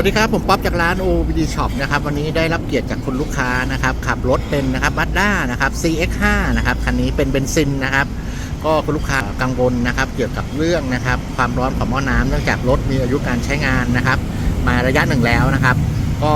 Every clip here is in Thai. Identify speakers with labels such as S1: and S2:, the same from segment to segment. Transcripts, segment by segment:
S1: วัสดีครับผมป๊อปจากร้าน OBD Shop นะครับวันนี้ได้รับเกียรติจากคุณลูกค้านะครับขับรถเป็นนะครับบัตด้านะครับ CX5 นะครับคันนี้เป็นเบนซินนะครับ ก็คุณลูกค้ากังวลนะครับ เกี่ยวกับเรื่องนะครับ ความร้อนของหม้อน้ำเนื่องจากรถมีอายุการใช้งานนะครับ มาระยะหนึ่งแล้วนะครับ ก็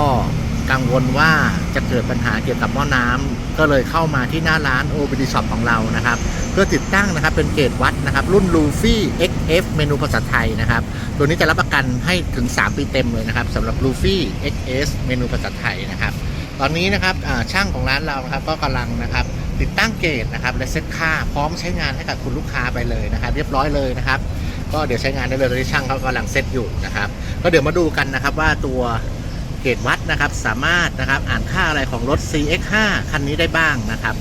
S1: กังวลว่าจะเกิดปัญหาเกี่ยวกับหม้อน้ำก็เลยเข้ามาที่หน้าร้าน OBD Shop ของเรานะครับ เพื่อติดตั้งนะครับเป็นเกรดวัดนะครับรุ่น Luffy XF เมนูภาษาไทยนะครับ ตัวนี้จะรับประกันให้ถึง 3 ปีเต็มเลยนะครับสำหรับ Luffy XS เมนูภาษาไทยนะครับตอนนี้นะครับช่างของร้านเรานะครับก็กำลังนะครับติดตั้งเกรดนะครับและเซ็ตค่าพร้อมใช้งานให้กับคุณลูกค้าไปเลยนะครับ เรียบร้อยเลยนะครับ ก็เดี๋ยวใช้งานได้เลยตอนนี้ช่างเขากำลังเซ็ตอยู่นะครับ ก็เดี๋ยวมาดูกันนะครับว่าตัว เกรดวัดนะครับ สามารถนะครับอ่านค่าอะไรของรถ CX5 คันนี้ได้บ้างนะครับ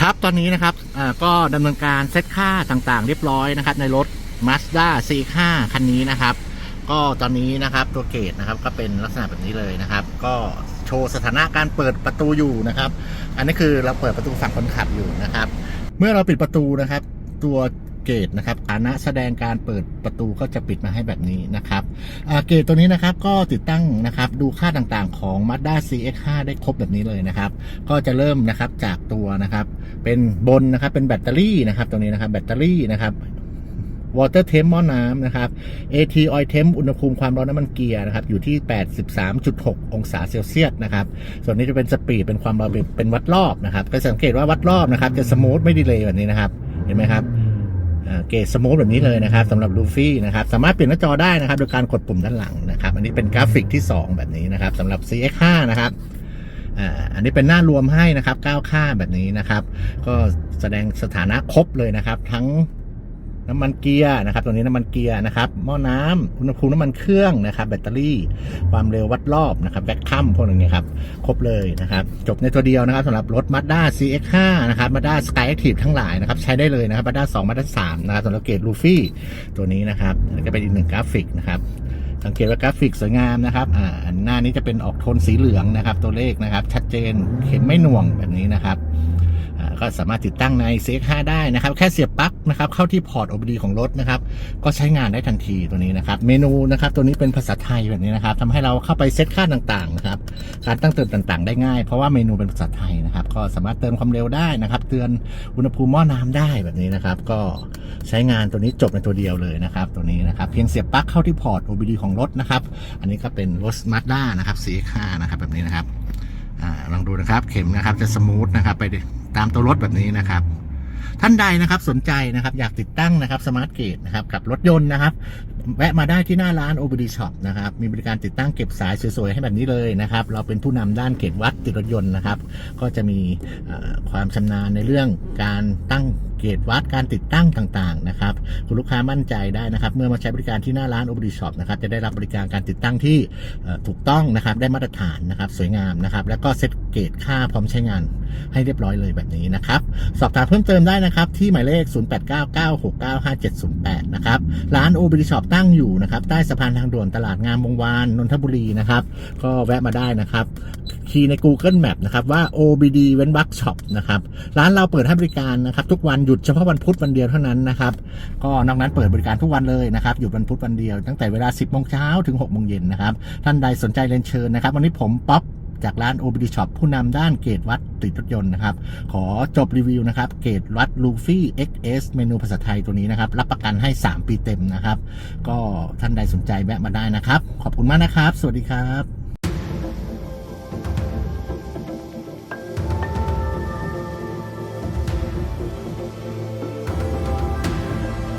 S1: ครับตอนนี้นะครับก็ดำเนินการเซตค่าต่างๆ เรียบร้อยนะครับ ในรถ Mazda CX5 คันนี้นะครับ ก็ตอนนี้นะครับตัวเกตนะครับก็เป็นลักษณะแบบนี้เลยนะครับ ก็โชว์สถานะการเปิดประตูอยู่นะครับ อันนี้คือเราเปิดประตูฝั่งคนขับอยู่นะครับ เมื่อเราปิดประตูนะครับ ตัว เกตนะครับฐานะแสดงการเปิดประตูก็จะปิดมาให้แบบนี้นะครับเกตตัวนี้นะครับก็ติดตั้งนะครับดูค่าต่างๆของ Mazda CX5 ได้ครบแบบนี้เลยนะครับ ก็จะเริ่มนะครับจากตัวนะครับ เป็นบนนะครับเป็นแบตเตอรี่นะครับตรงนี้นะครับแบตเตอรี่นะครับ water temp หม้อน้ำนะครับ AT oil temp อุณหภูมิความร้อนน้ำมันเกียร์นะครับ อยู่ที่ 83.6 องศาเซลเซียสนะครับ ส่วนนี้จะเป็นสปีด เป็นความเร็วเป็นวัดรอบนะครับ ก็สังเกตว่าวัดรอบนะครับ จะสมูทไม่ดีเลยแบบนี้นะครับ เห็นไหมครับ เกจสมูทแบบนี้เลยนะครับสำหรับลูฟี่นะครับสามารถเปลี่ยนหน้าจอได้นะครับ โดยการกดปุ่มด้านหลังนะครับอันนี้เป็นกราฟิกที่ 2 แบบนี้นะครับสำหรับ CX5 นะครับอันนี้เป็นหน้ารวมให้นะครับ9ค่าแบบนี้นะครับ ก็แสดงสถานะครบเลยนะครับ ทั้ง น้ำมันเกียร์นะครับ ตัวนี้น้ำมันเกียร์นะครับ หม้อน้ำอุณหภูมิน้ำมันเครื่องนะครับ แบตเตอรี่ ความเร็ววัดรอบนะครับแวคคัมพวกนี้ครับ ครบเลยนะครับ จบในตัวเดียวนะครับสำหรับรถ Mazda CX5 นะครับ Mazda Sky Active ทั้งหลายนะครับ ใช้ได้เลยนะครับ Mazda 2 Mazda 3นะครับสำหรับเกรดลูฟี่ตัวนี้นะครับแล้ก็เป็นอีกหนึ่งกราฟิกนะครับสังเกตว่ากราฟิกสวยงามนะครับ อ่า หน้านี้จะเป็นออกโทนสีเหลืองนะครับ ตัวเลขนะครับ ชัดเจน เข็มไม่หน่วงแบบนี้นะครับ ก็สามารถติดตั้งใน CX5 ได้นะครับ แค่เสียบปลั๊กนะครับเข้าที่พอร์ต OBD ของรถนะครับก็ใช้งานได้ทันทีตัวนี้นะครับ เมนูนะครับตัวนี้เป็นภาษาไทยแบบนี้นะครับทำให้เราเข้าไปเซตค่าต่างๆนะครับการตั้งเติมต่างๆ ได้ง่ายเพราะว่าเมนูเป็นภาษาไทยนะครับก็สามารถเติมความเร็วได้นะครับเตือนอุณหภูมิหม้อน้ำได้แบบนี้นะครับ ก็ใช้งานตัวนี้จบในตัวเดียวเลยนะครับ ตัวนี้นะครับเพียงเสียบปลั๊กเข้าที่พอร์ต OBD ของรถนะครับ อันนี้ก็เป็นรถ Mazda นะครับ CX5 นะครับแบบนี้นะครับลองดูนะครับ เข็มนะครับจะสมูทนะครับไป ตามตัวรถแบบนี้นะครับ ท่านใดนะครับสนใจนะครับ อยากติดตั้งนะครับสมาร์ทเกตนะครับกับรถยนต์นะครับ แวะมาได้ที่หน้าร้าน OBD Shop นะครับ มีบริการติดตั้งเก็บสายสวยๆให้แบบนี้เลยนะครับ เราเป็นผู้นำด้านเกตวัดติดรถยนต์นะครับ ก็จะมีความชำนาญในเรื่องการตั้ง เกตวัดการติดตั้งต่างๆนะครับคุณลูกค้ามั่นใจได้นะครับ เมื่อมาใช้บริการที่หน้าร้าน OBD Shop นะครับจะได้รับบริการการติดตั้งที่ถูกต้องนะครับได้มาตรฐานนะครับสวยงามนะครับแล้วก็เซตเกตค่าพร้อมใช้งานให้เรียบร้อยเลยแบบนี้นะครับสอบถามเพิ่มเติมได้นะครับที่หมายเลข 0899695708 นะครับร้าน OBD Shop ตั้งอยู่นะครับใต้สะพานทางด่วนตลาดงามวงวานนนทบุรีนะครับก็แวะมาได้นะครับ คีย์ใน Google Map นะครับว่า OBD เว้นวักช็อปนะครับร้านเราเปิดให้บริการนะครับทุกวันหยุดเฉพาะวันพุธวันเดียวเท่านั้นนะครับก็นอกนั้นเปิดบริการทุกวันเลยนะครับหยุดวันพุธวันเดียวตั้งแต่เวลา 10โมงเช้าถึง6โมงเย็นนะครับท่านใดสนใจเรียนเชิญนะครับ วันนี้ผมป๊อปจากร้าน OBD Shop ผู้นำด้านเกรดวัดติดรถยนต์นะครับ ขอจบรีวิวนะครับ เกรดวัดลูฟี่ XS เมนูภาษาไทยตัวนี้นะครับ รับประกันให้ 3 ปีเต็มนะครับ ก็ท่านใดสนใจแวะมาได้นะครับ ขอบคุณมากนะครับ สวัสดีครับ